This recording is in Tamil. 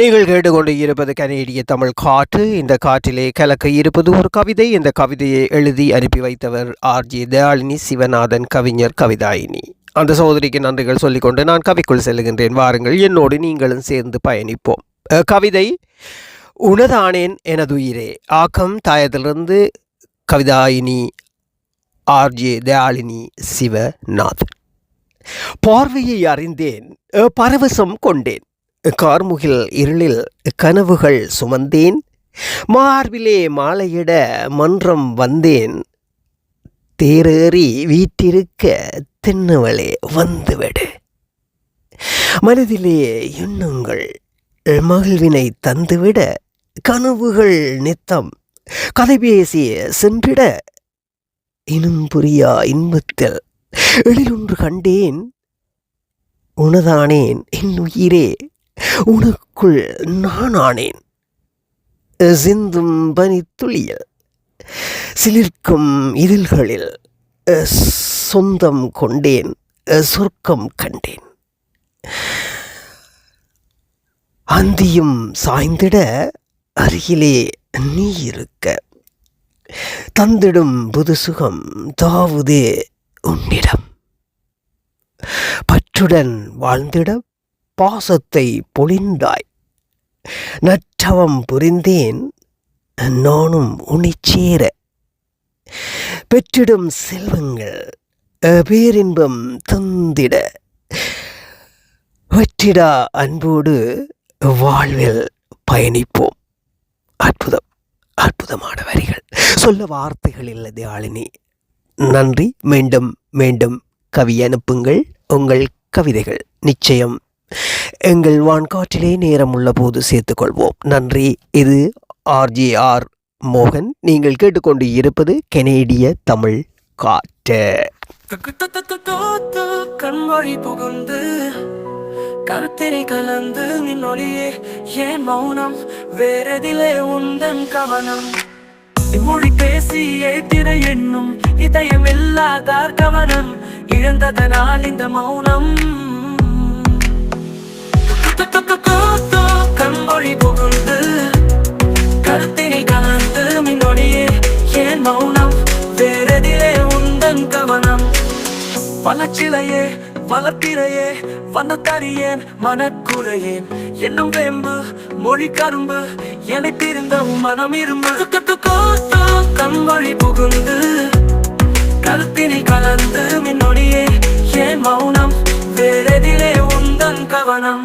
நீங்கள் கேட்டுக்கொண்டு இருப்பது கனேடிய தமிழ் காற்று. இந்த காற்றிலே கலக்க இருப்பது ஒரு கவிதை. இந்த கவிதையை எழுதி அனுப்பி வைத்தவர் ஆர்ஜி தயாளினி சிவநாதன் கவிஞர் கவிதாயினி. அந்த சகோதரிக்கு நன்றிகள் சொல்லிக்கொண்டு நான் கவிக்குள் செல்லுகின்றேன். வாருங்கள் என்னோடு நீங்களும் சேர்ந்து பயணிப்போம். கவிதை உனதானேன் எனதுயிரே ஆக்கம் தாயத்திலிருந்து கவிதாயினி ஆர்ஜே தயாளினி சிவநாதன். பார்வையை அறிந்தேன் பரவசம் கொண்டேன். கார்முகில் இருளில் கனவுகள் சுமந்தேன். மார்பிலே மாலையிட மன்றம் வந்தேன். தேரேறி வீட்டிருக்க தின்னவளே வந்துவிடு. மனதிலே எண்ணுங்கள் மகிழ்வினை தந்துவிட கனவுகள் நித்தம். கதை பேசி சென்றிட இனம் புரியா இன்பத்தில் எழிலொன்று கண்டேன். உனதானேன் என் உயிரே. உனக்குள் நான் ஆனேன். சிந்தும் பனித்துளியில் சிலிர்க்கும் இதழ்களில் சொந்தம் கொண்டேன் சொர்க்கம் கண்டேன். அந்தியும் சாய்ந்திட அருகிலே நீ இருக்க. தந்திடும் புது சுகம் தாவுதே உன்னிடம். பற்றுடன் வாழ்ந்திட பாசத்தை பொழிந்தாய். நற்றவம் புரிந்தேன் நானும் உனிச்சேர. பெற்றிடும் செல்வங்கள் பேரின்பம் தந்திட. வெற்றிடா அன்போடு வாழ்வில் பயணிப்போம். அற்புதம் அற்புதமான வரிகள். சொல்ல வார்த்தைகள் இல்லை தியாளினி நன்றி. மீண்டும் மீண்டும் கவி அனுப்புங்கள். உங்கள் கவிதைகள் நிச்சயம் எங்கள் வான்காற்றிலே நேரம் உள்ள போது சேர்த்துக்கொள்வோம். நன்றி. இது ஆர்ஜிஆர் மோகன். நீங்கள் கேட்டுக்கொண்டு இருப்பது கெனேடிய தமிழ் காற்று. தத்து புகுந்து கருத்தினை கலந்து நின்னொழியே ஏன் மௌனம் வேறதிலே உந்தன் கவனம் மொழி பேசி ஏத்திட எண்ணும் இதயம் இல்லாதார் கவனம் இழந்ததனால் இந்த மௌனம் வளச்சிலையே வளர்ப்பிறையே வண்ணத்தறியேன் மனக்குறையேன் என்னும் வேம்பு மொழி கரும்பு என்னை பிரிந்த மனம் இரும்பு. கண் வழி புகுந்து கருத்தினை கலந்து மின்னொடியே ஏன் மௌனம்? வேறெதிலே உந்தன் கவனம்.